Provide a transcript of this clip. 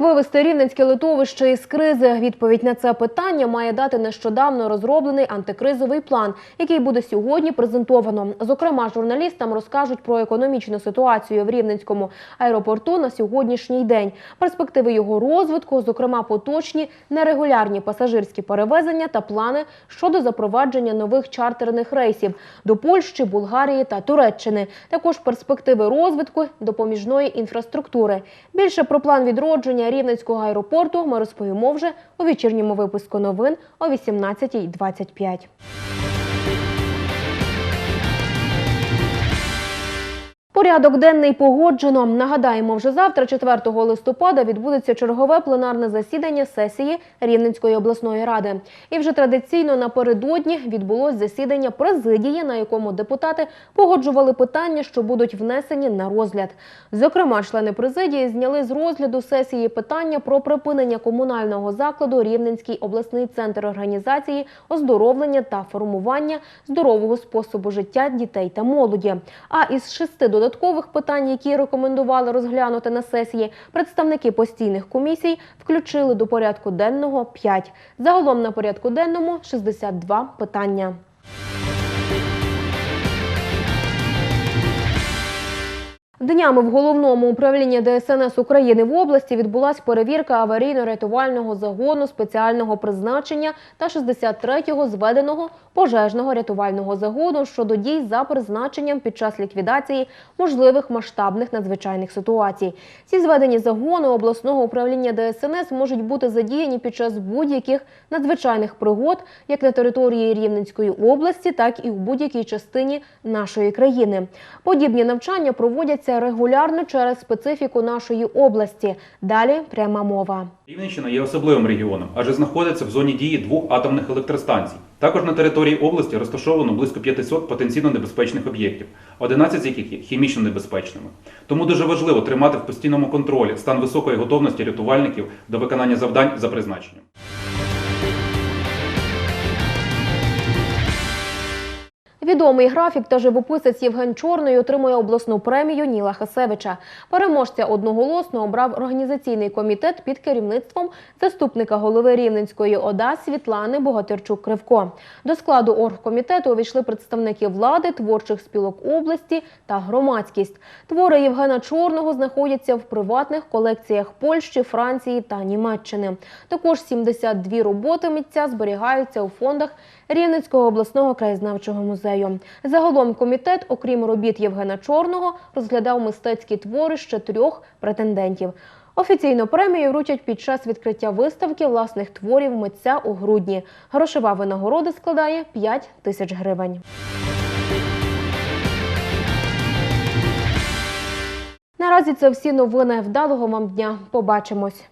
Вивести рівненське литовище із кризи? Відповідь на це питання має дати нещодавно розроблений антикризовий план, який буде сьогодні презентовано. Зокрема, журналістам розкажуть про економічну ситуацію в Рівненському аеропорту на сьогоднішній день, перспективи його розвитку, зокрема поточні нерегулярні пасажирські перевезення та плани щодо запровадження нових чартерних рейсів до Польщі, Болгарії та Туреччини. Також перспективи розвитку допоміжної інфраструктури. Більше про план відродження Рівненського аеропорту ми розповімо вже у вечірньому випуску новин о 18.25. Порядок денний погоджено. Нагадаємо, вже завтра, 4 листопада, відбудеться чергове пленарне засідання сесії Рівненської обласної ради. І вже традиційно напередодні відбулось засідання президії, на якому депутати погоджували питання, що будуть внесені на розгляд. Зокрема, члени президії зняли з розгляду сесії питання про припинення комунального закладу Рівненський обласний центр організації оздоровлення та формування здорового способу життя дітей та молоді. А із шести додаткових питань, які рекомендували розглянути на сесії, представники постійних комісій включили до порядку денного 5. Загалом на порядку денному 62 питання. Днями в головному управлінні ДСНС України в області відбулася перевірка аварійно-рятувального загону спеціального призначення та 63-го зведеного пожежного рятувального загону щодо дій за призначенням під час ліквідації можливих масштабних надзвичайних ситуацій. Ці зведені загони обласного управління ДСНС можуть бути задіяні під час будь-яких надзвичайних пригод як на території Рівненської області, так і в будь-якій частині нашої країни. Подібні навчання проводяться регулярно через специфіку нашої області. Далі пряма мова. Рівненщина є особливим регіоном, адже знаходиться в зоні дії двох атомних електростанцій. Також на території області розташовано близько 500 потенційно небезпечних об'єктів, 11 з яких є хімічно небезпечними. Тому дуже важливо тримати в постійному контролі стан високої готовності рятувальників до виконання завдань за призначенням. Відомий графік та живописець Євген Чорний отримує обласну премію Ніла Хасевича. Переможця одноголосно обрав організаційний комітет під керівництвом заступника голови Рівненської ОДА Світлани Богатирчук-Кривко. До складу оргкомітету увійшли представники влади, творчих спілок області та громадськість. Твори Євгена Чорного знаходяться в приватних колекціях Польщі, Франції та Німеччини. Також 72 роботи митця зберігаються у фондах Рівненського обласного краєзнавчого музею. Загалом комітет, окрім робіт Євгена Чорного, розглядав мистецькі твори ще трьох претендентів. Офіційну премію вручать під час відкриття виставки власних творів митця у грудні. Грошова винагорода складає 5 тисяч гривень. Наразі це всі новини. Вдалого вам дня. Побачимось.